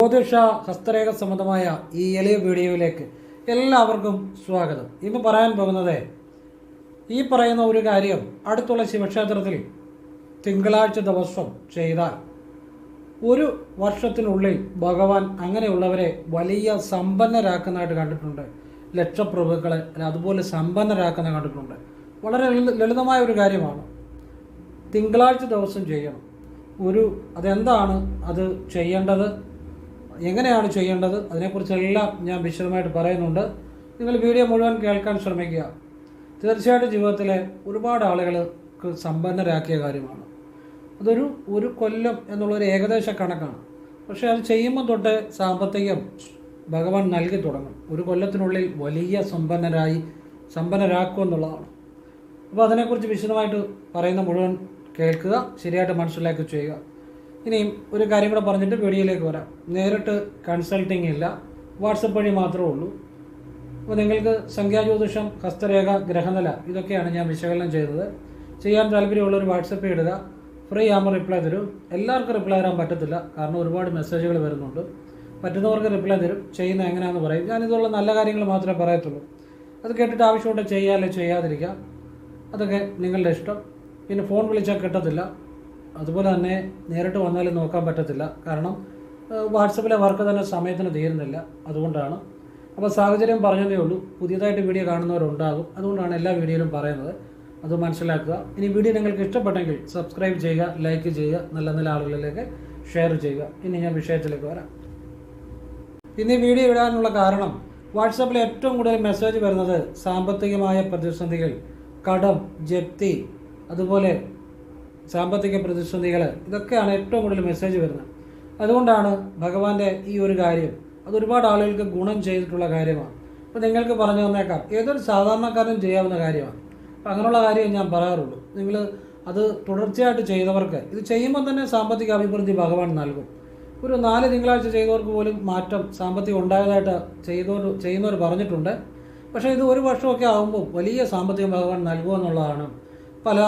ജ്യോതിഷ ഹസ്തരേഖ സംബന്ധമായ ഈ എളിയ വീഡിയോയിലേക്ക് എല്ലാവർക്കും സ്വാഗതം. ഇന്ന് പറയാൻ പോകുന്നത് ഈ പറയുന്ന ഒരു കാര്യം അടുത്തുള്ള ശിവക്ഷേത്രത്തിൽ തിങ്കളാഴ്ച ദിവസം ചെയ്താൽ ഒരു വർഷത്തിനുള്ളിൽ ഭഗവാൻ അങ്ങനെയുള്ളവരെ വലിയ സമ്പന്നരാക്കുന്നതായിട്ട് കണ്ടിട്ടുണ്ട്. ലക്ഷപ്രഭുക്കളെ അതുപോലെ സമ്പന്നരാക്കുന്ന കണ്ടിട്ടുണ്ട്. വളരെ ലളിതമായ ഒരു കാര്യമാണ്. തിങ്കളാഴ്ച ദിവസം ചെയ്യണം. ഒരു അതെന്താണ്? അത് ചെയ്യേണ്ടത്? എങ്ങനെയാണ് ചെയ്യേണ്ടത്? അതിനെക്കുറിച്ചെല്ലാം ഞാൻ വിശദമായിട്ട് പറയുന്നുണ്ട്. നിങ്ങൾ വീഡിയോ മുഴുവൻ കേൾക്കാൻ ശ്രമിക്കുക. തീർച്ചയായിട്ടും ജീവിതത്തിലെ ഒരുപാട് ആളുകൾക്ക് സമ്പന്നരാക്കിയ കാര്യമാണ്. അതൊരു ഒരു കൊല്ലം എന്നുള്ളൊരു ഏകദേശ കണക്കാണ്. പക്ഷേ അത് ചെയ്യുമ്പോൾ തൊട്ട് സാമ്പത്തികം ഭഗവാൻ നൽകി തുടങ്ങും. ഒരു കൊല്ലത്തിനുള്ളിൽ വലിയ സമ്പന്നരായി സമ്പന്നരാക്കും എന്നുള്ളതാണ്. അപ്പോൾ അതിനെക്കുറിച്ച് വിശദമായിട്ട് പറയുന്ന മുഴുവൻ കേൾക്കുക ശരിയായിട്ട് മനസ്സിലാക്കി ചെയ്യുക. ഇനിയും ഒരു കാര്യം കൂടെ പറഞ്ഞിട്ട് വീഡിയോയിലേക്ക് വരാം. നേരിട്ട് കൺസൾട്ടിങ് ഇല്ല. വാട്സപ്പ് വഴി മാത്രമേ ഉള്ളൂ. അപ്പോൾ നിങ്ങൾക്ക് സംഖ്യാജ്യോതിഷം ഹസ്തരേഖ ഗ്രഹനില ഇതൊക്കെയാണ് ഞാൻ വിശകലനം ചെയ്തത്. ചെയ്യാൻ താല്പര്യമുള്ളവർ വാട്സപ്പ് ഇടുക. ഫ്രീ ആകുമ്പോൾ റിപ്ലൈ തരും. എല്ലാവർക്കും റിപ്ലൈ തരാൻ പറ്റത്തില്ല. കാരണം ഒരുപാട് മെസ്സേജുകൾ വരുന്നുണ്ട്. പറ്റുന്നവർക്ക് റിപ്ലൈ തരും. ചെയ്യുന്ന എങ്ങനെയാണെന്ന് പറയും. ഞാനിതുള്ള നല്ല കാര്യങ്ങൾ മാത്രമേ പറയത്തുള്ളൂ. അത് കേട്ടിട്ട് ആവശ്യമുണ്ട് ചെയ്യാല്ലേ ചെയ്യാതിരിക്കാം. അതൊക്കെ നിങ്ങളുടെ ഇഷ്ടം. പിന്നെ ഫോൺ വിളിച്ചാൽ കിട്ടത്തില്ല. അതുപോലെ തന്നെ നേരിട്ട് വന്നാലും നോക്കാൻ പറ്റത്തില്ല. കാരണം വാട്സപ്പിലെ വർക്ക് തന്നെ സമയത്തിന് തീരുന്നില്ല. അതുകൊണ്ടാണ്. അപ്പോൾ സാഹചര്യം പറഞ്ഞതേ ഉള്ളൂ. പുതിയതായിട്ട് വീഡിയോ കാണുന്നവരുണ്ടാകും. അതുകൊണ്ടാണ് എല്ലാ വീഡിയോയിലും പറയുന്നത്. അത് മനസ്സിലാക്കുക. ഇനി വീഡിയോ നിങ്ങൾക്ക് ഇഷ്ടപ്പെട്ടെങ്കിൽ സബ്സ്ക്രൈബ് ചെയ്യുക ലൈക്ക് ചെയ്യുക നല്ല നല്ല ആളുകളിലേക്ക് ഷെയർ ചെയ്യുക. ഇനി ഞാൻ വിഷയത്തിലേക്ക് വരാം. ഇനി വീഡിയോ ഇടാനുള്ള കാരണം വാട്സാപ്പിൽ ഏറ്റവും കൂടുതൽ മെസ്സേജ് വരുന്നത് സാമ്പത്തികമായ പ്രതിസന്ധികൾ കടം ജപ്തി അതുപോലെ സാമ്പത്തിക പ്രതിസന്ധികൾ ഇതൊക്കെയാണ് ഏറ്റവും കൂടുതൽ മെസ്സേജ് വരുന്നത്. അതുകൊണ്ടാണ് ഭഗവാന്റെ ഈ ഒരു കാര്യം അത് ഒരുപാട് ആളുകൾക്ക് ഗുണം ചെയ്തിട്ടുള്ള കാര്യമാണ്. അപ്പോൾ നിങ്ങൾക്ക് പറഞ്ഞു തന്നേക്കാം ഏതൊരു സാധാരണക്കാരനും ചെയ്യാവുന്ന കാര്യമാണ്. അപ്പം അങ്ങനെയുള്ള കാര്യം ഞാൻ പറയാറുള്ളൂ. നിങ്ങൾ അത് തുടർച്ചയായിട്ട് ചെയ്തവർക്ക് ഇത് ചെയ്യുമ്പോൾ തന്നെ സാമ്പത്തിക അഭിവൃദ്ധി ഭഗവാൻ നൽകും. ഒരു നാല് തിങ്കളാഴ്ച ചെയ്തവർക്ക് പോലും മാറ്റം സാമ്പത്തികം ഉണ്ടായതായിട്ട് ചെയ്തവർ ചെയ്യുന്നവർ പറഞ്ഞിട്ടുണ്ട്. പക്ഷേ ഇത് ഒരു വർഷമൊക്കെ ആകുമ്പോൾ വലിയ സാമ്പത്തികം ഭഗവാൻ നൽകുമെന്നുള്ളതാണ് പല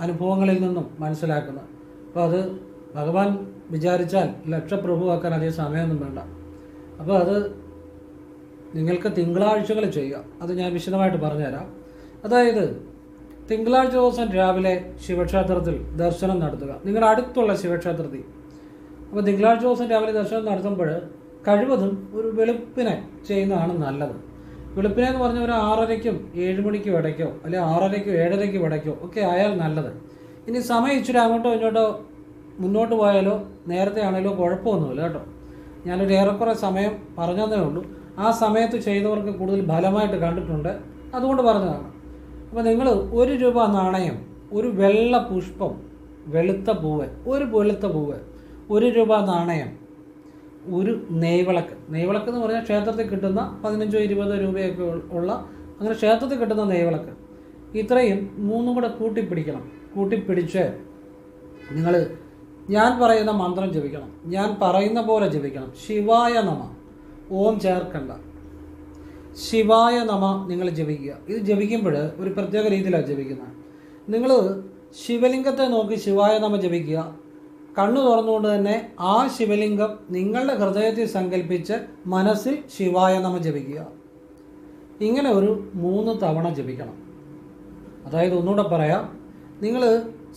അനുഭവങ്ങളിൽ നിന്നും മനസ്സിലാക്കുന്നത്. അപ്പോൾ അത് ഭഗവാൻ വിചാരിച്ചാൽ ലക്ഷപ്രഭുവാക്കാൻ അധികം സമയമൊന്നും വേണ്ട. അപ്പോൾ അത് നിങ്ങൾക്ക് തിങ്കളാഴ്ചകൾ ചെയ്യുക. അത് ഞാൻ വിശദമായിട്ട് പറഞ്ഞുതരാം. അതായത് തിങ്കളാഴ്ച ദിവസം രാവിലെ ശിവക്ഷേത്രത്തിൽ ദർശനം നടത്തുക. നിങ്ങളുടെ അടുത്തുള്ള ശിവക്ഷേത്രത്തിൽ. അപ്പോൾ തിങ്കളാഴ്ച ദിവസം രാവിലെ ദർശനം നടത്തുമ്പോൾ കഴിവതും ഒരു വെളുപ്പിനെ ചെയ്യുന്നതാണ് നല്ലത്. വെളുപ്പിനെ എന്ന് പറഞ്ഞ ഒരു ആറരയ്ക്കും ഏഴ് മണിക്കും ഇടയ്ക്കോ അല്ലെങ്കിൽ ആറരയ്ക്കോ ഏഴരയ്ക്കും ഇടയ്ക്കോ ഒക്കെ ആയാൽ നല്ലത്. ഇനി സമയം ഇച്ചിരി അങ്ങോട്ടോ ഇങ്ങോട്ടോ മുന്നോട്ട് പോയാലോ നേരത്തെ ആണെങ്കിലോ കുഴപ്പമൊന്നുമില്ല കേട്ടോ. ഞാനൊരു ഏറെക്കുറെ സമയം പറഞ്ഞതേ ഉള്ളൂ. ആ സമയത്ത് ചെയ്തവർക്ക് കൂടുതൽ ഫലമായിട്ട് കണ്ടിട്ടുണ്ട്. അതുകൊണ്ട് പറഞ്ഞതാണ്. അപ്പോൾ നിങ്ങൾ ഒരു രൂപ നാണയം ഒരു വെള്ള പുഷ്പം വെളുത്ത പൂവ് ഒരു വെളുത്ത പൂവ് ഒരു രൂപ നാണയം ഒരു നെയ്വിളക്ക്. നെയ്വിളക്ക് എന്ന് പറഞ്ഞാൽ ക്ഷേത്രത്തിൽ കിട്ടുന്ന പതിനഞ്ചോ ഇരുപതോ രൂപയൊക്കെ ഉള്ള അങ്ങനെ ക്ഷേത്രത്തിൽ കിട്ടുന്ന നെയ്വിളക്ക്. ഇത്രയും മൂന്നും കൂടെ കൂട്ടിപ്പിടിക്കണം. കൂട്ടിപ്പിടിച്ച് നിങ്ങൾ ഞാൻ പറയുന്ന മന്ത്രം ജപിക്കണം. ഞാൻ പറയുന്ന പോലെ ജപിക്കണം. ശിവായ നമ. ഓം ചേർക്കണ്ട. ശിവായ നമ നിങ്ങൾ ജപിക്കുക. ഇത് ജപിക്കുമ്പോൾ ഒരു പ്രത്യേക രീതിയിലാണ് ജപിക്കുന്നത്. നിങ്ങൾ ശിവലിംഗത്തെ നോക്കി ശിവായ നമ ജപിക്കുക. കണ്ണു തുറന്നുകൊണ്ട് തന്നെ ആ ശിവലിംഗം നിങ്ങളുടെ ഹൃദയത്തിൽ സങ്കല്പിച്ച് മനസ്സിൽ ശിവായ നമ ജപിക്കുക. ഇങ്ങനെ ഒരു മൂന്ന് തവണ ജപിക്കണം. അതായത് ഒന്നുകൂടെ പറയാം. നിങ്ങൾ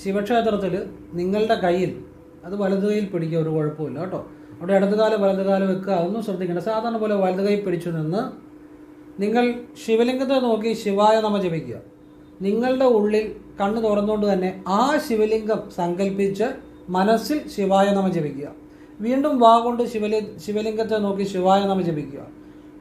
ശിവക്ഷേത്രത്തിൽ നിങ്ങളുടെ കയ്യിൽ അത് വലതു കൈയിൽ പിടിക്കുക ഒരു കുഴപ്പമില്ല കേട്ടോ. അവിടെ ഇടതുകാലം വലതുകാലം വെക്കുക അതൊന്നും ശ്രദ്ധിക്കേണ്ട. സാധാരണ പോലെ വലതു കൈ പിടിച്ചു നിന്ന് നിങ്ങൾ ശിവലിംഗത്തെ നോക്കി ശിവായ നമ ജപിക്കുക. നിങ്ങളുടെ ഉള്ളിൽ കണ്ണ് തുറന്നുകൊണ്ട് തന്നെ ആ ശിവലിംഗം സങ്കല്പിച്ച് മനസ്സിൽ ശിവായ നമ ജപിക്കുക. വീണ്ടും വാ കൊണ്ട് ശിവലി ശിവലിംഗത്തെ നോക്കി ശിവായ നമ ജപിക്കുക.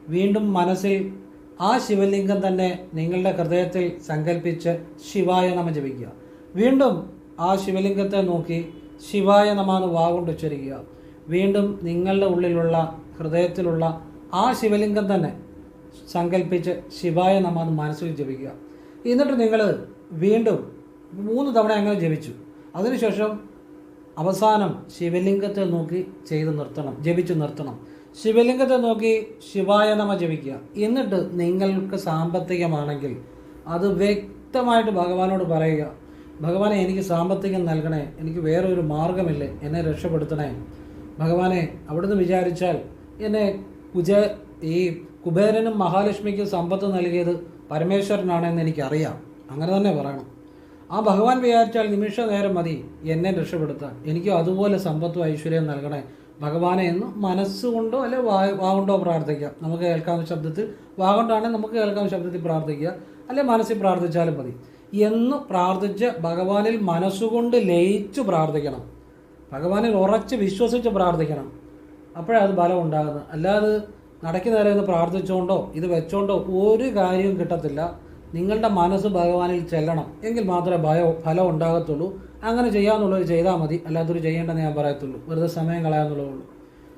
വീണ്ടും മനസ്സിൽ ആ ശിവലിംഗം തന്നെ നിങ്ങളുടെ ഹൃദയത്തിൽ സങ്കല്പിച്ച് ശിവായ നമ ജപിക്കുക. വീണ്ടും ആ ശിവലിംഗത്തെ നോക്കി ശിവായ നമാന്ന് വാ കൊണ്ട് ഉച്ചരിക്കുക. വീണ്ടും നിങ്ങളുടെ ഉള്ളിലുള്ള ഹൃദയത്തിലുള്ള ആ ശിവലിംഗം തന്നെ സങ്കല്പിച്ച് ശിവായ നമാന്ന് മനസ്സിൽ ജപിക്കുക. എന്നിട്ട് നിങ്ങൾ വീണ്ടും മൂന്ന് തവണ അങ്ങനെ ജപിച്ചു. അതിനുശേഷം അവസാനം ശിവലിംഗത്തെ നോക്കി ചെയ്ത് നിർത്തണം ജപിച്ചു നിർത്തണം. ശിവലിംഗത്തെ നോക്കി ശിവായ നമ ജപിക്കുക. എന്നിട്ട് നിങ്ങൾക്ക് സാമ്പത്തികമാണെങ്കിൽ അത് വ്യക്തമായിട്ട് ഭഗവാനോട് പറയുക ഭഗവാനെ എനിക്ക് സാമ്പത്തികം നൽകണേ എനിക്ക് വേറൊരു മാർഗമില്ലേ എന്നെ രക്ഷപ്പെടുത്തണേ. ഭഗവാനെ അവിടുന്ന് വിചാരിച്ചാൽ എന്നെ കുജ ഈ കുബേരനും മഹാലക്ഷ്മിക്കും സമ്പത്ത് നൽകിയത് പരമേശ്വരനാണെന്ന് എനിക്കറിയാം. അങ്ങനെ തന്നെ പറയണം. ആ ഭഗവാൻ വിചാരിച്ചാൽ നിമിഷ നേരം മതി എന്നെ രക്ഷപ്പെടുത്താൻ. എനിക്കും അതുപോലെ സമ്പത്തും ഐശ്വര്യം നൽകണേ. ഭഗവാനെ എന്ന് മനസ്സുകൊണ്ടോ അല്ലെ വാ വാഗുണ്ടോ പ്രാർത്ഥിക്കാം. നമുക്ക് കേൾക്കാവുന്ന ശബ്ദത്തിൽ. വാഗുണ്ടാണെങ്കിൽ നമുക്ക് കേൾക്കാവുന്ന ശബ്ദത്തിൽ പ്രാർത്ഥിക്കുക. അല്ലെ മനസ്സിൽ പ്രാർത്ഥിച്ചാലും മതി. എന്ന് പ്രാർത്ഥിച്ച് ഭഗവാനിൽ മനസ്സുകൊണ്ട് ലയിച്ചു പ്രാർത്ഥിക്കണം. ഭഗവാനിൽ ഉറച്ച് വിശ്വസിച്ച് പ്രാർത്ഥിക്കണം. അപ്പോഴേ അത് ബലം ഉണ്ടാകുന്നത്. അല്ലാതെ നടക്കി നേരം ഒന്ന് പ്രാർത്ഥിച്ചുകൊണ്ടോ ഇത് വെച്ചുകൊണ്ടോ ഒരു കാര്യവും കിട്ടത്തില്ല. നിങ്ങളുടെ മനസ്സ് ഭഗവാനിൽ ചെല്ലണം. എങ്കിൽ മാത്രമേ ഭയോ ഫലം ഉണ്ടാകത്തുള്ളൂ. അങ്ങനെ ചെയ്യാമെന്നുള്ളവർ ചെയ്താൽ മതി. അല്ലാത്തൊരു ചെയ്യേണ്ടെന്ന് ഞാൻ പറയത്തുള്ളൂ. വെറുതെ സമയം കളയാന്നുള്ളതുള്ളൂ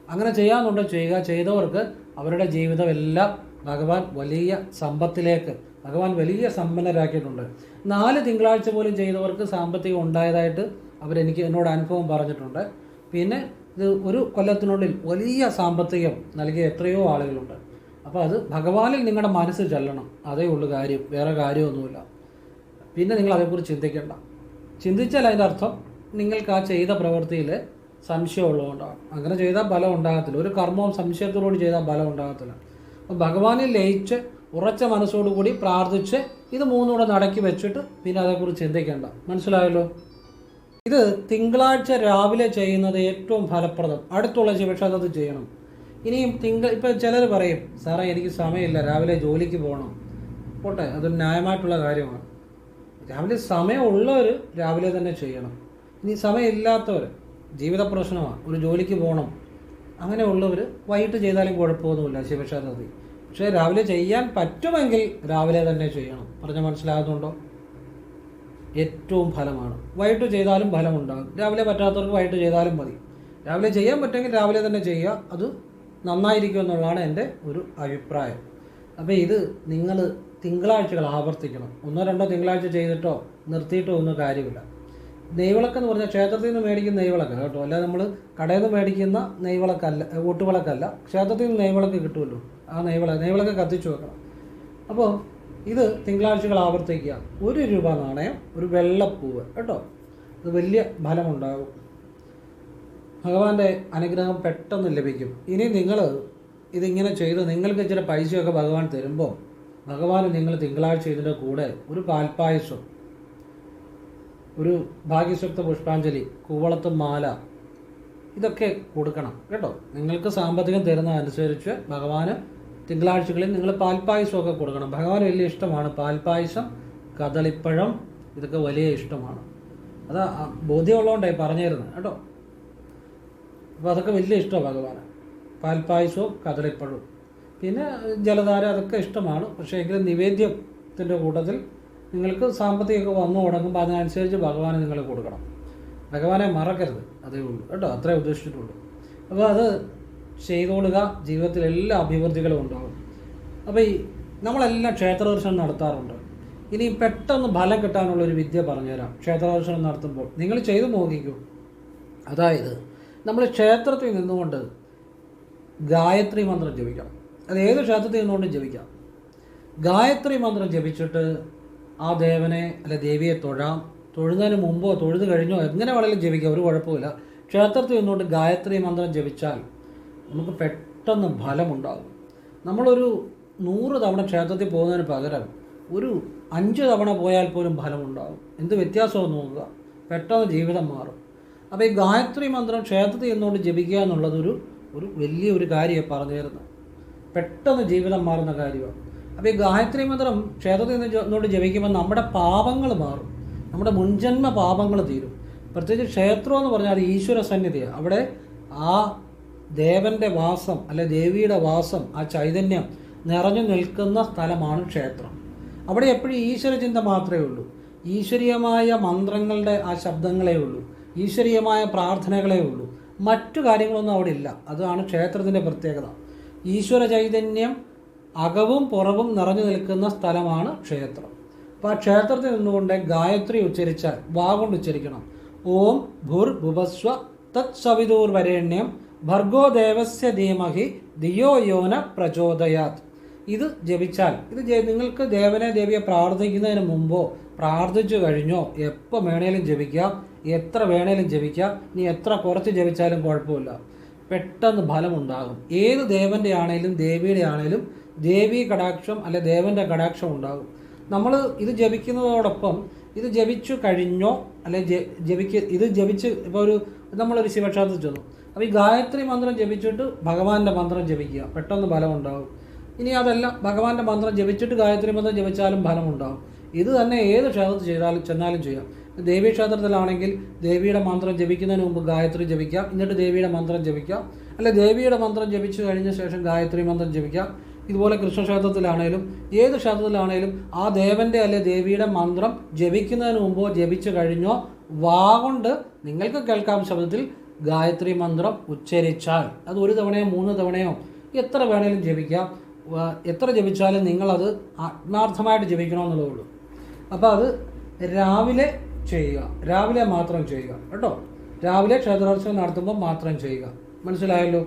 അങ്ങനെ ചെയ്യാമെന്നുണ്ടോ ചെയ്യുക ചെയ്തവർക്ക് അവരുടെ ജീവിതം എല്ലാം ഭഗവാൻ വലിയ സമ്പത്തിലേക്ക് ഭഗവാൻ വലിയ സമ്പന്നരാക്കിയിട്ടുണ്ട്. നാല് തിങ്കളാഴ്ച പോലും ചെയ്തവർക്ക് സാമ്പത്തികം ഉണ്ടായതായിട്ട് അവരെനിക്ക് എന്നോട് അനുഭവം പറഞ്ഞിട്ടുണ്ട്. പിന്നെ ഇത് ഒരു കൊല്ലത്തിനുള്ളിൽ വലിയ സാമ്പത്തികം നൽകിയ എത്രയോ ആളുകളുണ്ട്. അപ്പോൾ അത് ഭഗവാനിൽ നിങ്ങളുടെ മനസ്സ് ചെല്ലണം. അതേ ഉള്ളൂ കാര്യം. വേറെ കാര്യമൊന്നുമില്ല. പിന്നെ നിങ്ങൾ അതേക്കുറിച്ച് ചിന്തിക്കേണ്ട. ചിന്തിച്ചാൽ അതിന്റെ അർത്ഥം നിങ്ങൾക്ക് ആ ചെയ്ത പ്രവൃത്തിയിൽ സംശയമുള്ളതുകൊണ്ടാണ് അങ്ങനെ ചെയ്താൽ ബലം ഉണ്ടാകത്തില്ല. ഒരു കർമ്മവും സംശയത്തോടുകൂടി ചെയ്താൽ ഫലം ഉണ്ടാകത്തില്ല. അപ്പോൾ ഭഗവാനിൽ ലയിച്ച് ഉറച്ച മനസ്സോടുകൂടി പ്രാർത്ഥിച്ച് ഇത് മൂന്നുകൂടെ നടക്കി വെച്ചിട്ട് പിന്നെ അതേക്കുറിച്ച് ചിന്തിക്കേണ്ട. മനസ്സിലായല്ലോ? ഇത് തിങ്കളാഴ്ച രാവിലെ ചെയ്യുന്നത് ഏറ്റവും ഫലപ്രദം. അടുത്തുള്ള ശിവക്ഷേത്രത്തിൽ ചെയ്യണം. ഇനിയും തിങ്കൾ ഇപ്പം ചിലർ പറയും സാറേ എനിക്ക് സമയമില്ല രാവിലെ ജോലിക്ക് പോകണം. പോട്ടെ അതൊരു ന്യായമായിട്ടുള്ള കാര്യമാണ്. രാവിലെ സമയമുള്ളവർ രാവിലെ തന്നെ ചെയ്യണം. ഇനി സമയമില്ലാത്തവർ ജീവിത പ്രശ്നമാണ് ഒരു ജോലിക്ക് പോകണം. അങ്ങനെയുള്ളവർ വൈകിട്ട് ചെയ്താലും കുഴപ്പമൊന്നുമില്ല ശിവക്ഷേത്രത്തിൽ പക്ഷേ രാവിലെ ചെയ്യാൻ പറ്റുമെങ്കിൽ രാവിലെ തന്നെ ചെയ്യണം. പറഞ്ഞ മനസ്സിലാകുന്നുണ്ടോ? ഏറ്റവും ഫലമാണ്. വൈകിട്ട് ചെയ്താലും ഫലമുണ്ടാകും. രാവിലെ പറ്റാത്തവർക്ക് വൈകിട്ട് ചെയ്താലും മതി. രാവിലെ ചെയ്യാൻ പറ്റുമെങ്കിൽ രാവിലെ തന്നെ ചെയ്യുക. അത് നന്നായിരിക്കും എന്നുള്ളതാണ് എന്റെ ഒരു അഭിപ്രായം. അപ്പോൾ ഇത് നിങ്ങൾ തിങ്കളാഴ്ചകൾ ആവർത്തിക്കണം. ഒന്നോ രണ്ടോ തിങ്കളാഴ്ച ചെയ്തിട്ടോ നിർത്തിയിട്ടോ ഒന്നും കാര്യമില്ല. നെയ്വിളക്ക് എന്ന് പറഞ്ഞാൽ ക്ഷേത്രത്തിൽ നിന്ന് മേടിക്കുന്ന നെയ്വിളക്ക് കേട്ടോ. അല്ലാതെ നമ്മൾ കടയിൽ നിന്ന് മേടിക്കുന്ന നെയ്വിളക്കല്ല ഊട്ടുവിളക്കല്ല ക്ഷേത്രത്തിൽ നിന്ന് നെയ്വിളക്ക് കിട്ടുമല്ലോ. ആ നെയ്വിളക്ക് നെയ്വിളക്ക് കത്തിച്ചു വെക്കണം. അപ്പോൾ ഇത് തിങ്കളാഴ്ചകൾ ആവർത്തിക്കുക. ഒരു രൂപ നാണയം ഒരു വെള്ളപ്പൂവ് കേട്ടോ. അത് വലിയ ഫലമുണ്ടാകും. ഭഗവാന്റെ അനുഗ്രഹം പെട്ടെന്ന് ലഭിക്കും. ഇനി നിങ്ങൾ ഇതിങ്ങനെ ചെയ്ത് നിങ്ങൾക്ക് ഇച്ചിരി പൈസയൊക്കെ ഭഗവാൻ തരുമ്പോൾ ഭഗവാൻ നിങ്ങൾ തിങ്കളാഴ്ച ഇതിന്റെ കൂടെ ഒരു പാൽപ്പായസം ഒരു ഭാഗ്യശക്ത പുഷ്പാഞ്ജലി കൂവളത്ത് മാല ഇതൊക്കെ കൊടുക്കണം കേട്ടോ. നിങ്ങൾക്ക് സാമ്പത്തികം തരുന്നതനുസരിച്ച് ഭഗവാന് തിങ്കളാഴ്ചകളിൽ നിങ്ങൾ പാൽപ്പായസമൊക്കെ കൊടുക്കണം. ഭഗവാൻ വലിയ ഇഷ്ടമാണ് പാൽപ്പായസം കദളിപ്പഴം ഇതൊക്കെ വലിയ ഇഷ്ടമാണ്. അത് ബോധ്യമുള്ളതുകൊണ്ടായി പറഞ്ഞിരുന്നത് കേട്ടോ. അപ്പോൾ അതൊക്കെ വലിയ ഇഷ്ടമാണ് ഭഗവാന്. പാൽപ്പായസവും കദളിപ്പഴവും പിന്നെ ജലധാര അതൊക്കെ ഇഷ്ടമാണ്. പക്ഷേ എങ്കിലും നിവേദ്യത്തിന്റെ കൂട്ടത്തിൽ നിങ്ങൾക്ക് സാമ്പത്തികമൊക്കെ വന്നു തുടങ്ങുമ്പോൾ അതിനനുസരിച്ച് ഭഗവാനെ നിങ്ങൾ കൊടുക്കണം. ഭഗവാനെ മറക്കരുത്. അതേ ഉള്ളൂ. കേട്ടോ? അത്രേ ഉദ്ദേശിച്ചിട്ടുള്ളൂ. അപ്പോൾ അത് ചെയ്തോളുക. ജീവിതത്തിൽ എല്ലാ അഭിവൃദ്ധികളും ഉണ്ടാകും അപ്പോൾ ഈ നമ്മളെല്ലാം ക്ഷേത്ര ദർശനം നടത്താറുണ്ട്. ഇനി പെട്ടെന്ന് ഫലം കിട്ടാനുള്ള ഒരു വിദ്യ പറഞ്ഞുതരാം. ക്ഷേത്ര ദർശനം നടത്തുമ്പോൾ. നിങ്ങൾ ചെയ്തു നോക്കിക്കൂ. അതായത് നമ്മൾ ക്ഷേത്രത്തിൽ നിന്നുകൊണ്ട് ഗായത്രി മന്ത്രം ജപിക്കണം. അത് ഏത് ക്ഷേത്രത്തിൽ നിന്നുകൊണ്ടും ജപിക്കാം? ഗായത്രി മന്ത്രം ജപിച്ചിട്ട് ആ ദേവനെ അല്ലെ ദേവിയെ തൊഴാം. തൊഴുന്നതിന് മുമ്പോ തൊഴുത് കഴിഞ്ഞോ എങ്ങനെ വേണമെങ്കിലും ജപിക്കാം ഒരു കുഴപ്പമില്ല ക്ഷേത്രത്തിൽ നിന്നുകൊണ്ട് ഗായത്രി മന്ത്രം ജപിച്ചാൽ നമുക്ക് പെട്ടെന്ന് ഫലമുണ്ടാകും. നമ്മളൊരു നൂറ് തവണ ക്ഷേത്രത്തിൽ പോകുന്നതിന് പകരം ഒരു അഞ്ച് തവണ പോയാൽ പോലും ഫലമുണ്ടാകും. എന്ത് വ്യത്യാസമെന്ന് നോക്കുക. പെട്ടെന്ന് ജീവിതം മാറും. അപ്പോൾ ഈ ഗായത്രി മന്ത്രം ക്ഷേത്രത്തിൽ നിന്നുകൊണ്ട് ജപിക്കുക എന്നുള്ളതൊരു ഒരു വലിയ ഒരു കാര്യമാണ് പറഞ്ഞു തരുന്നത് പെട്ടെന്ന് ജീവിതം മാറുന്ന കാര്യമാണ്. അപ്പോൾ ഈ ഗായത്രി മന്ത്രം ക്ഷേത്രത്തിൽ നിന്ന് നിന്നുകൊണ്ട് ജപിക്കുമ്പോൾ നമ്മുടെ പാപങ്ങൾ മാറും. നമ്മുടെ മുൻജന്മ പാപങ്ങൾ തീരും. പ്രത്യേകിച്ച് ക്ഷേത്രം എന്ന് പറഞ്ഞാൽ ഈശ്വര സന്നിധിയാണ് അവിടെ ആ ദേവന്റെ വാസം അല്ലെ ദേവിയുടെ വാസം ആ ചൈതന്യം നിറഞ്ഞു നിൽക്കുന്ന സ്ഥലമാണ് ക്ഷേത്രം. അവിടെ എപ്പോഴും ഈശ്വര ചിന്ത മാത്രമേ ഉള്ളൂ. ഈശ്വരീയമായ മന്ത്രങ്ങളുടെ ആ ശബ്ദങ്ങളേ ഉള്ളൂ. ഈശ്വരീയമായ പ്രാർത്ഥനകളേ ഉള്ളൂ. മറ്റു കാര്യങ്ങളൊന്നും അവിടെ ഇല്ല. അതാണ് ക്ഷേത്രത്തിന്റെ പ്രത്യേകത. ഈശ്വര ചൈതന്യം അകവും പുറവും നിറഞ്ഞു നിൽക്കുന്ന സ്ഥലമാണ് ക്ഷേത്രം. അപ്പോൾ ആ ക്ഷേത്രത്തിൽ നിന്നുകൊണ്ട് ഗായത്രി ഉച്ചരിച്ചാൽ വാ കൊണ്ട് ഉച്ചരിക്കണം. ഓം ഭുർ ഭുവസ്വ തത് സവിദൂർ വരേണ്യം ഭർഗോ ദേവസ്യ ധീമഹി ധിയോ യോന പ്രചോദയാത്. ഇത് ജപിച്ചാൽ ഇത് നിങ്ങൾക്ക് ദേവനെ ദേവിയെ പ്രാർത്ഥിക്കുന്നതിന് മുമ്പോ പ്രാർത്ഥിച്ചു കഴിഞ്ഞോ എപ്പോൾ വേണേലും ജപിക്കാം എത്ര വേണേലും ജപിക്കാം നീ എത്ര കുറച്ച് ജപിച്ചാലും കുഴപ്പമില്ല. പെട്ടെന്ന് ഫലമുണ്ടാകും. ഏത് ദേവന്റെ ആണേലും ദേവിയുടെ ആണേലും ദേവി കടാക്ഷം അല്ലെ ദേവന്റെ കടാക്ഷം ഉണ്ടാകും. നമ്മൾ ഇത് ജപിക്കുന്നതോടൊപ്പം ഇത് ജപിച്ചു കഴിഞ്ഞോ അല്ലെ ജപിക്ക ഇത് ജപിച്ച് ഇപ്പോൾ ഒരു നമ്മളൊരു ശിവക്ഷേത്രത്തിൽ ചെന്നു. അപ്പോൾ ഈ ഗായത്രി മന്ത്രം ജപിച്ചിട്ട് ഭഗവാന്റെ മന്ത്രം ജപിക്കുക. പെട്ടെന്ന് ഫലം ഉണ്ടാകും ഇനി അതല്ല ഭഗവാന്റെ മന്ത്രം ജപിച്ചിട്ട് ഗായത്രി മന്ത്രം ജപിച്ചാലും ഫലമുണ്ടാകും ഇത് തന്നെ ഏത് ക്ഷേത്രത്തിൽ ചെയ്താലും ചെന്നാലും ചെയ്യാം. ദേവീ ക്ഷേത്രത്തിലാണെങ്കിൽ ദേവിയുടെ മന്ത്രം ജപിക്കുന്നതിന് മുമ്പ് ഗായത്രി ജപിക്കാം. എന്നിട്ട് ദേവിയുടെ മന്ത്രം ജപിക്കാം. അല്ലെ ദേവിയുടെ മന്ത്രം ജപിച്ചു കഴിഞ്ഞ ശേഷം ഗായത്രി മന്ത്രം ജപിക്കാം. ഇതുപോലെ കൃഷ്ണക്ഷേത്രത്തിലാണേലും ഏത് ക്ഷേത്രത്തിലാണേലും ആ ദേവന്റെ അല്ലെ ദേവിയുടെ മന്ത്രം ജപിക്കുന്നതിന് മുമ്പോ ജപിച്ചു കഴിഞ്ഞോ വാ കൊണ്ട് നിങ്ങൾക്ക് കേൾക്കാം ശബ്ദത്തിൽ ഗായത്രി മന്ത്രം ഉച്ചരിച്ചാൽ. അത് ഒരു തവണയോ മൂന്ന് തവണയോ എത്ര വേണേലും ജപിക്കാം. എത്ര ജപിച്ചാലും നിങ്ങളത് ആത്മാർത്ഥമായിട്ട് ജപിക്കണമെന്നുള്ളതേ ഉള്ളൂ. അപ്പോൾ അത് രാവിലെ ചെയ്യുക. രാവിലെ മാത്രം ചെയ്യുക. കേട്ടോ? രാവിലെ ക്ഷേത്രോത്സവം നടത്തുമ്പോൾ മാത്രം ചെയ്യുക. മനസ്സിലായല്ലോ?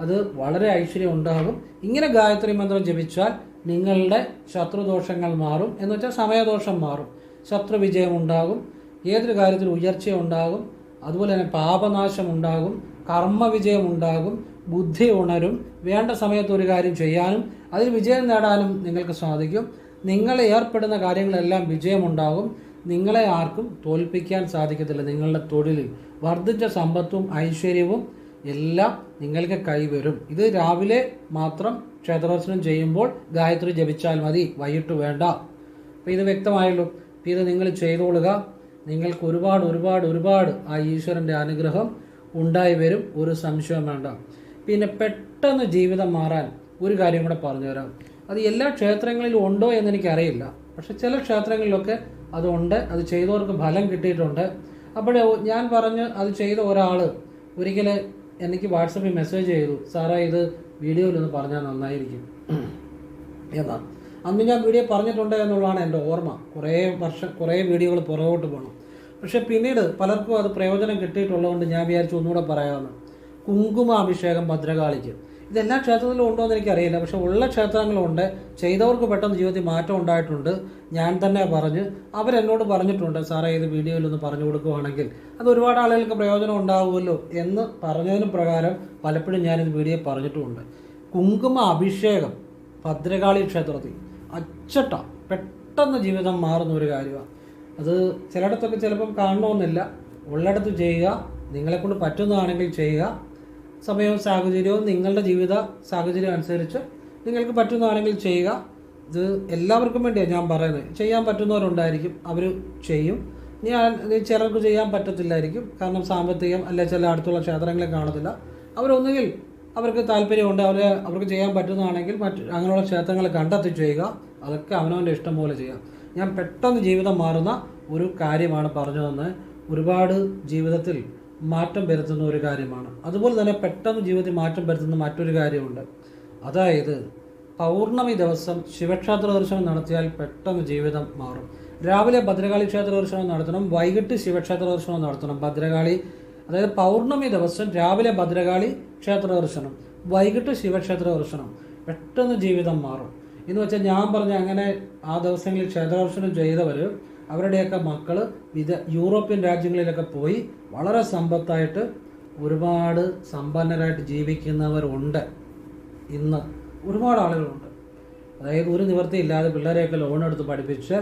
അത് വളരെ ഐശ്വര്യം ഉണ്ടാകും. ഇങ്ങനെ ഗായത്രി മന്ത്രം ജപിച്ചാൽ നിങ്ങളുടെ ശത്രുദോഷങ്ങൾ മാറും. എന്ന് വെച്ചാൽ സമയദോഷം മാറും. ശത്രു വിജയം ഉണ്ടാകും. ഏതൊരു കാര്യത്തിൽ ഉയർച്ച ഉണ്ടാകും അതുപോലെ തന്നെ പാപനാശം ഉണ്ടാകും. കർമ്മ വിജയം ഉണ്ടാകും. ബുദ്ധി ഉണരും വേണ്ട സമയത്ത് ഒരു കാര്യം ചെയ്യാനും അതിൽ വിജയം നേടാനും നിങ്ങൾക്ക് സാധിക്കും. നിങ്ങൾ ഏർപ്പെടുന്ന കാര്യങ്ങളെല്ലാം വിജയമുണ്ടാകും. നിങ്ങളെ ആർക്കും തോൽപ്പിക്കാൻ സാധിക്കത്തില്ല. നിങ്ങളുടെ തൊഴിലിൽ വർദ്ധിച്ച സമ്പത്തും ഐശ്വര്യവും എല്ലാം നിങ്ങൾക്ക് കൈവരും. ഇത് രാവിലെ മാത്രം ക്ഷേത്രദർശനം ചെയ്യുമ്പോൾ ഗായത്രി ജപിച്ചാൽ മതി. വൈകിട്ട് വേണ്ട. അപ്പം ഇത് വ്യക്തമായല്ലോ. അപ്പം ഇത് നിങ്ങൾ ചെയ്തോളുക. നിങ്ങൾക്ക് ഒരുപാട് ഒരുപാട് ഒരുപാട് ആ ഈശ്വരന്റെ അനുഗ്രഹം ഉണ്ടായി വരും. ഒരു സംശയം വേണ്ട. പിന്നെ പെട്ടെന്ന് ജീവിതം മാറാൻ ഒരു കാര്യം കൂടെ പറഞ്ഞു തരാം. അത് എല്ലാ ക്ഷേത്രങ്ങളിലും ഉണ്ടോ എന്ന് എനിക്കറിയില്ല. പക്ഷെ ചില ക്ഷേത്രങ്ങളിലൊക്കെ അതുണ്ട്. അത് ചെയ്തവർക്ക് ഫലം കിട്ടിയിട്ടുണ്ട്. അപ്പോൾ ഞാൻ പറഞ്ഞ് അത് ചെയ്ത ഒരാൾ ഒരിക്കൽ എനിക്ക് വാട്സപ്പിൽ മെസ്സേജ് ചെയ്തു സാറേ ഇത് വീഡിയോയിലൊന്ന് പറഞ്ഞാൽ നന്നായിരിക്കും. എന്നാ അന്ന് ഞാൻ വീഡിയോ പറഞ്ഞിട്ടുണ്ട് എന്നുള്ളതാണ് എന്റെ ഓർമ്മ. കുറേ വർഷം കുറേ വീഡിയോകൾ പുറകോട്ട് പോകണം പക്ഷെ പിന്നീട് പലർക്കും അത് പ്രയോജനം കിട്ടിയിട്ടുള്ളതുകൊണ്ട് ഞാൻ വിചാരിച്ചു ഒന്നുകൂടെ പറയാമെന്ന്. കുങ്കുമാഭിഷേകം ഭദ്രകാളിക്ക്. ഇതെല്ലാ ക്ഷേത്രത്തിലും ഉണ്ടോ എന്ന് എനിക്കറിയില്ല. പക്ഷെ ഉള്ള ക്ഷേത്രങ്ങളുണ്ട്. ചെയ്തവർക്ക് പെട്ടെന്ന് ജീവിതത്തിൽ മാറ്റം ഉണ്ടായിട്ടുണ്ട്. ഞാൻ തന്നെ പറഞ്ഞ്. അവരെന്നോട് പറഞ്ഞിട്ടുണ്ട് സാറേ ഇത് വീഡിയോയിൽ ഒന്ന് പറഞ്ഞു കൊടുക്കുവാണെങ്കിൽ അത് ഒരുപാട് ആളുകൾക്ക് പ്രയോജനം ഉണ്ടാകുമല്ലോ എന്ന് പറഞ്ഞതിന് പ്രകാരം പലപ്പോഴും ഞാനിത് വീഡിയോ പറഞ്ഞിട്ടുമുണ്ട് കുങ്കുമ അഭിഷേകം ഭദ്രകാളി ക്ഷേത്രത്തിൽ അച്ചട്ട. പെട്ടെന്ന് ജീവിതം മാറുന്ന ഒരു കാര്യമാണ്. അത് ചിലയിടത്തൊക്കെ ചിലപ്പം കാണണമെന്നില്ല. ഉള്ളിടത്ത് ചെയ്യുക നിങ്ങളെക്കൊണ്ട് പറ്റുന്നതാണെങ്കിൽ ചെയ്യുക സമയവും സാഹചര്യവും നിങ്ങളുടെ ജീവിത സാഹചര്യം അനുസരിച്ച് നിങ്ങൾക്ക് പറ്റുന്നതാണെങ്കിൽ ചെയ്യുക. ഇത് എല്ലാവർക്കും വേണ്ടിയാണ് ഞാൻ പറയുന്നത്. ചെയ്യാൻ പറ്റുന്നവരുണ്ടായിരിക്കും. അവർ ചെയ്യും. ഞാൻ ചിലർക്ക് ചെയ്യാൻ പറ്റത്തില്ലായിരിക്കും. കാരണം സാമ്പത്തികം അല്ലെ ചില അടുത്തുള്ള ക്ഷേത്രങ്ങളെ കാണത്തില്ല. അവരൊന്നുകിൽ അവർക്ക് താല്പര്യമുണ്ട്. അവർ അവർക്ക് ചെയ്യാൻ പറ്റുന്നതാണെങ്കിൽ മറ്റ് അങ്ങനെയുള്ള ക്ഷേത്രങ്ങൾ കണ്ടെത്തി ചെയ്യുക. അതൊക്കെ അവനവന്റെ ഇഷ്ടം പോലെ ചെയ്യാം. ഞാൻ പെട്ടെന്ന് ജീവിതം മാറുന്ന ഒരു കാര്യമാണ് പറഞ്ഞു തന്നത് ഒരുപാട് ജീവിതത്തിൽ മാറ്റം വരുത്തുന്ന ഒരു കാര്യമാണ്. അതുപോലെ തന്നെ പെട്ടെന്ന് ജീവിതത്തിൽ മാറ്റം വരുത്തുന്ന മറ്റൊരു കാര്യമുണ്ട്. അതായത് പൗർണമി ദിവസം ശിവക്ഷേത്ര ദർശനം നടത്തിയാൽ പെട്ടെന്ന് ജീവിതം മാറും. രാവിലെ ഭദ്രകാളി ക്ഷേത്ര ദർശനം നടത്തണം വൈകിട്ട് ശിവക്ഷേത്ര ദർശനം നടത്തണം. ഭദ്രകാളി അതായത് പൗർണമി ദിവസം രാവിലെ ഭദ്രകാളി ക്ഷേത്ര ദർശനം വൈകിട്ട് ശിവക്ഷേത്ര ദർശനം. പെട്ടെന്ന് ജീവിതം മാറും. എന്ന് വെച്ചാൽ ഞാൻ പറഞ്ഞ അങ്ങനെ ആ ദിവസങ്ങളിൽ ക്ഷേത്ര ദർശനം ചെയ്തവർ അവരുടെയൊക്കെ മക്കൾ വിദ യൂറോപ്യൻ രാജ്യങ്ങളിലൊക്കെ പോയി വളരെ സമ്പത്തായിട്ട് ഒരുപാട് സമ്പന്നരായിട്ട് ജീവിക്കുന്നവരുണ്ട്. ഇന്ന് ഒരുപാട് ആളുകളുണ്ട്. അതായത് ഒരു നിവൃത്തി ഇല്ലാതെ പിള്ളേരെയൊക്കെ ലോൺ എടുത്ത് പഠിപ്പിച്ച്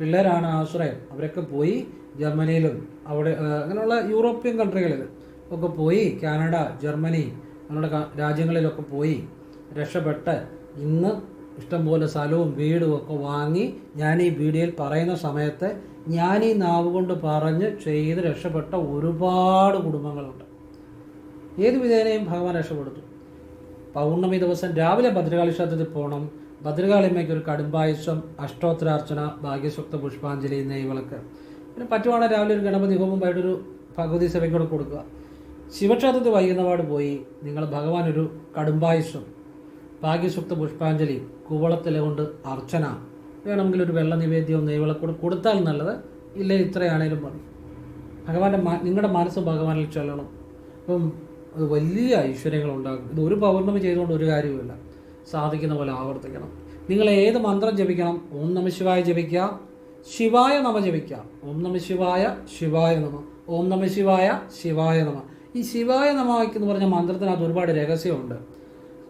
പിള്ളേരാണ് ആശ്രയം. അവരൊക്കെ പോയി ജർമ്മനിയിലും അവിടെ അങ്ങനെയുള്ള യൂറോപ്യൻ കൺട്രികളിൽ ഒക്കെ പോയി കാനഡ ജർമ്മനി അങ്ങനെയുള്ള രാജ്യങ്ങളിലൊക്കെ പോയി രക്ഷപ്പെട്ട് ഇന്ന് ഇഷ്ടംപോലെ സ്ഥലവും വീടും ഒക്കെ വാങ്ങി ഞാൻ ഈ വീഡിയോയിൽ പറയുന്ന സമയത്ത് ഞാൻ ഈ നാവ് കൊണ്ട് പറഞ്ഞ് ചെയ്ത് രക്ഷപ്പെട്ട ഒരുപാട് കുടുംബങ്ങളുണ്ട്. ഏത് വിധേനയും ഭഗവാൻ രക്ഷപ്പെടുത്തു. പൗർണമി ദിവസം രാവിലെ ഭദ്രകാളി ക്ഷേത്രത്തിൽ പോകണം ഭദ്രകാളിയമ്മയ്ക്ക് ഒരു കടുംബായുസം അഷ്ടോത്തരാർച്ചന ഭാഗ്യസുക്ത പുഷ്പാഞ്ജലി നെയ്വിളക്ക് പിന്നെ പറ്റുവാണെങ്കിൽ രാവിലെ ഒരു ഗണപതി ഹോമം വൈകിട്ടൊരു ഭഗവതി സഭയ്ക്കൂടെ കൊടുക്കുക. ശിവക്ഷേത്രത്തിൽ വൈകുന്നപാട് പോയി നിങ്ങൾ ഭഗവാൻ ഒരു കടുംബായുസം ഭാഗ്യസുക്ത പുഷ്പാഞ്ജലി കുവളത്തില കൊണ്ട് അർച്ചന. വേണമെങ്കിൽ ഒരു വെള്ള നിവേദ്യവും നെയ്വിളക്കൂടെ കൊടുത്താൽ നല്ലത്. ഇല്ല ഇത്രയാണേലും മതി. ഭഗവാന്റെ നിങ്ങളുടെ മനസ്സ് ഭഗവാനിൽ ചൊല്ലണം. അപ്പം അത് വലിയ ഐശ്വര്യങ്ങൾ ഉണ്ടാകും ഇത് ഒരു പൗർണമി ചെയ്തുകൊണ്ട് ഒരു കാര്യവുമില്ല. സാധിക്കുന്ന പോലെ ആവർത്തിക്കണം. നിങ്ങൾ ഏത് മന്ത്രം ജപിക്കണം? ഓം നമ ശിവായ ജപിക്കുക. ശിവായ നമ ജപിക്കുക. ഓം നമ ശിവായ ശിവായ നമ. ഓം നമ ശിവായ ശിവായ നമ. ഈ ശിവായ നമ എന്ന് പറഞ്ഞ മന്ത്രത്തിനകത്ത് ഒരുപാട് രഹസ്യമുണ്ട്.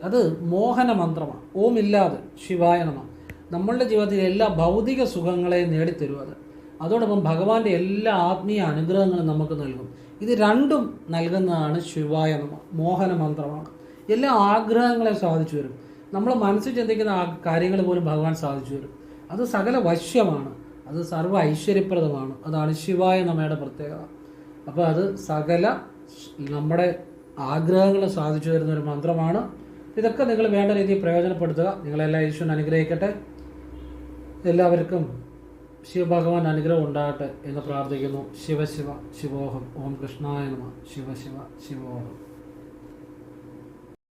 അത് മോഹന മന്ത്രമാണ്. ഓം ഇല്ലാതെ ശിവായ നമ. നമ്മളുടെ ജീവിതത്തിലെ എല്ലാ ഭൗതിക സുഖങ്ങളെയും നേടിത്തരും അത്. അതോടൊപ്പം ഭഗവാന്റെ എല്ലാ ആത്മീയ അനുഗ്രഹങ്ങളും നമുക്ക് നൽകും. ഇത് രണ്ടും നൽകുന്നതാണ് ശിവായ മോഹന മന്ത്രമാണ്. എല്ലാ ആഗ്രഹങ്ങളെ സാധിച്ചു വരും നമ്മൾ മനസ്സിൽ ചിന്തിക്കുന്ന കാര്യങ്ങൾ പോലും ഭഗവാൻ സാധിച്ചു വരും അത് സകല വശ്യമാണ്. അത് സർവ ഐശ്വര്യപ്രദമാണ്. അതാണ് ശിവായ നമയുടെ പ്രത്യേകത. അപ്പോൾ അത് സകല നമ്മുടെ ആഗ്രഹങ്ങൾ സാധിച്ചു തരുന്ന ഒരു മന്ത്രമാണ്. ഇതൊക്കെ നിങ്ങൾ വേണ്ട രീതിയിൽ പ്രയോജനപ്പെടുത്തുക. നിങ്ങളെല്ലാം ഈശ്വരൻ അനുഗ്രഹിക്കട്ടെ. എല്ലാവർക്കും ശിവഭഗവാൻ അനുഗ്രഹം ഉണ്ടാകട്ടെ എന്ന് പ്രാർത്ഥിക്കുന്നു. ശിവശിവ ശിവോഹം. ഓം കൃഷ്ണായ നമ. ശിവശിവ ശിവോഹം.